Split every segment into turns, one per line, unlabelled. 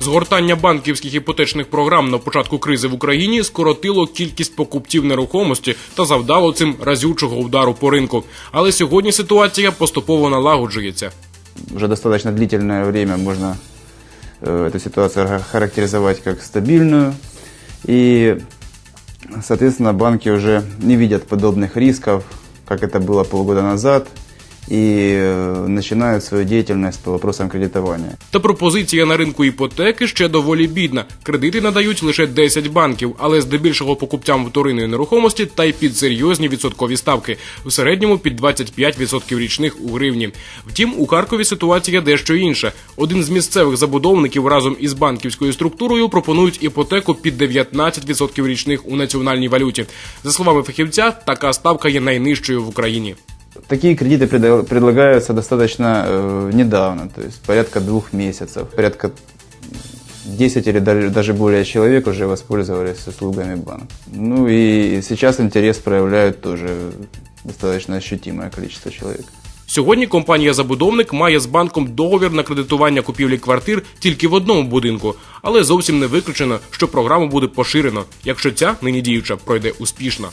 Згортання банківських іпотечних програм на початку кризи в Україні скоротило кількість покупців нерухомості та завдало цим разючого удару по ринку. Але сьогодні ситуація поступово налагоджується.
Уже достаточно длительное время можно э, эту ситуацию ха- характеризовать как стабильную. И, соответственно, банки уже не видят подобных рисков, как это было полгода назад, и э, начинают свою деятельность по вопросам кредитования.
Та пропозиція на ринку іпотеки ще доволі бідна. Кредити надають лише 10 банків, але здебільшого покупцям вторинної нерухомості та й під серйозні відсоткові ставки, в середньому під 25% річних у гривні. Втім, у Харкові ситуація дещо інша. Один з місцевих забудовників разом із банківською структурою пропонують іпотеку під 19% річних у національній валюті. За словами фахівця, така ставка є найнижчою в Україні.
Такие кредиты предлагаются достаточно э, недавно, то есть порядка двух месяцев. Порядка 10 или даже, более человек уже воспользовались услугами банка. Ну и сейчас интерес проявляют тоже достаточно ощутимое количество человек.
Сьогодні компанія-забудовник має з банком договір на кредитування купівлі квартир тільки в одному будинку, але зовсім не виключено, що програму буде поширено, якщо ця нині діюча пройде успішно.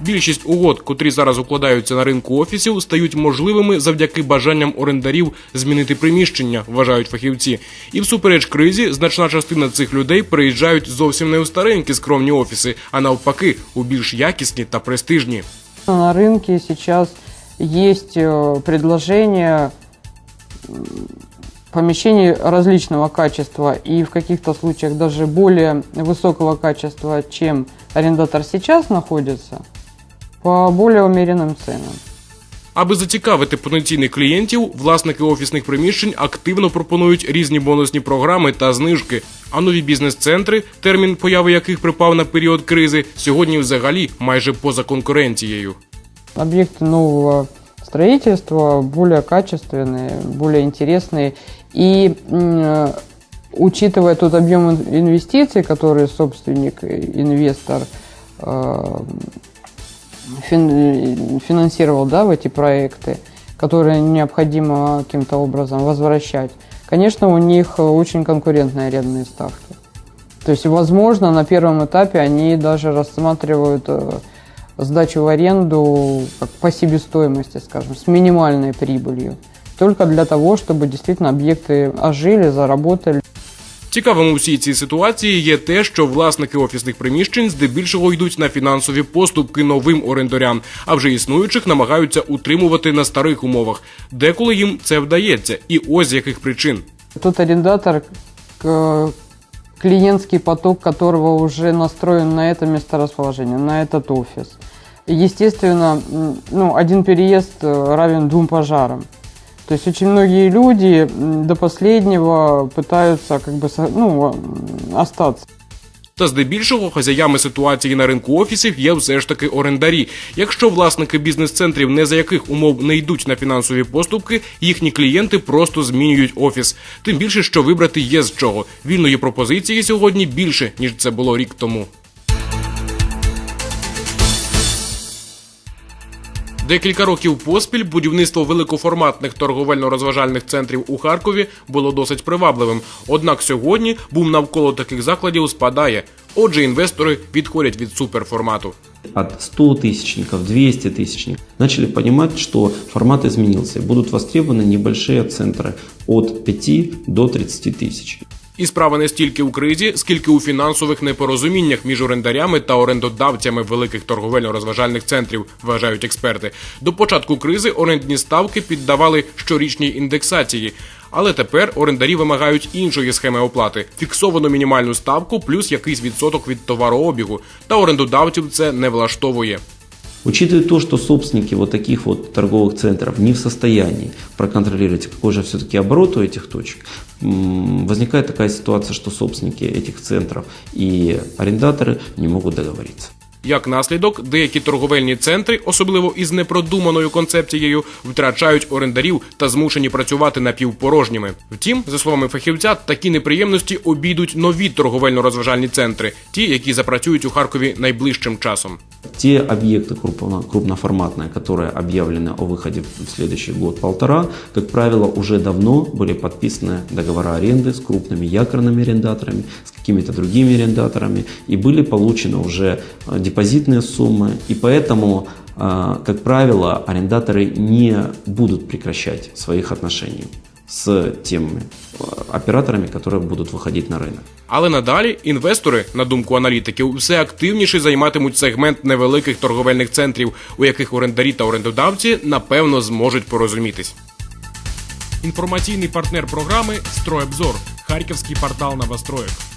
Більшість угод, котрі зараз укладаються на ринку офісів, стають можливими завдяки бажанням орендарів змінити приміщення, вважають фахівці. І всупереч кризі значна частина цих людей переїжджають зовсім не у старенькі скромні офіси, а навпаки, у більш якісні та престижні.
На рынке сейчас есть э, предложение м, помещений различного качества и в каких-то случаях даже более высокого качества, чем арендатор сейчас находится, по более умеренным ценам.
Аби зацікавити потенційних клієнтів, власники офісних приміщень активно пропонують різні бонусні програми та знижки. А нові бізнес-центри, термін появи яких припав на період кризи, сьогодні взагалі майже поза конкуренцією.
Объекты нового строительства более качественные, более интересные. И м, э, учитывая тот объем ин- инвестиций, который собственник, э, инвестор э, фин- финансировал да, в эти проекты, которые необходимо каким-то образом возвращать, конечно, у них очень конкурентные арендные ставки. То есть, возможно, на первом этапе они даже рассматривают э, сдачу в аренду по себестоимости, скажем, с минимальной прибылью. Только для того, чтобы действительно объекты ожили, заработали.
Цікавим у всій цій ситуації є те, що власники офісних приміщень здебільшого йдуть на фінансові поступки новим орендарям, а вже існуючих намагаються утримувати на старих умовах. Деколи їм це вдається, і ось з яких причин.
Тот арендатор, к- клиентский поток которого уже настроен на это месторасположение, на этот офис. Естественно, м, ну, один переезд э, равен двум пожарам. То есть очень многие люди до последнего пытаются как бы ну, остаться.
Та здебільшого хазяями ситуації на ринку офісів є все ж таки орендарі. Якщо власники бізнес-центрів не за яких умов не йдуть на фінансові поступки, їхні клієнти просто змінюють офіс. Тим більше, що вибрати є з чого. Вільної пропозиції сьогодні більше ніж це було рік тому. Декілька років поспіль будівництво великоформатних торговельно-розважальних центрів у Харкові було досить привабливим. Однак сьогодні бум навколо таких закладів спадає. Отже, інвестори відходять від суперформату.
от 100 тысячников, 200 тысячников, начали понимать, что формат изменился. и Будут востребованы небольшие центры от 5 до 30 тысяч.
І справа не стільки у кризі, скільки у фінансових непорозуміннях між орендарями та орендодавцями великих торговельно-розважальних центрів, вважають експерти. До початку кризи орендні ставки піддавали щорічній індексації. Але тепер орендарі вимагають іншої схеми оплати фіксовану мінімальну ставку плюс якийсь відсоток від товарообігу. Та орендодавців це не влаштовує.
Учитывая то, что собственники вот таких вот торговых центров не в состоянии проконтролировать, какой же все-таки оборот у этих точек, м, возникает такая ситуация, что собственники этих центров и арендаторы не могут договориться.
Як наслідок, деякі торговельні центри, особливо із непродуманою концепцією, втрачають орендарів та змушені працювати напівпорожніми. Втім, за словами фахівця, такі неприємності обійдуть нові торговельно-розважальні центри, ті, які запрацюють у Харкові найближчим часом.
Те объекты крупно, крупноформатные, которые объявлены о выходе в следующий год-полтора, как правило, уже давно были подписаны договора аренды с крупными якорными арендаторами, с какими-то другими арендаторами, и были получены уже э, депозитные суммы, и поэтому, э, как правило, арендаторы не будут прекращать своих отношений с теми э, операторами, которые будут выходить на рынок.
Але надалі інвестори, на думку аналітиків, все активніше займатимуть сегмент невеликих торговельних центрів, у яких орендарі та орендодавці напевно зможуть порозумітись. Інформаційний партнер програми Стройобзор, харківський портал новостроєк.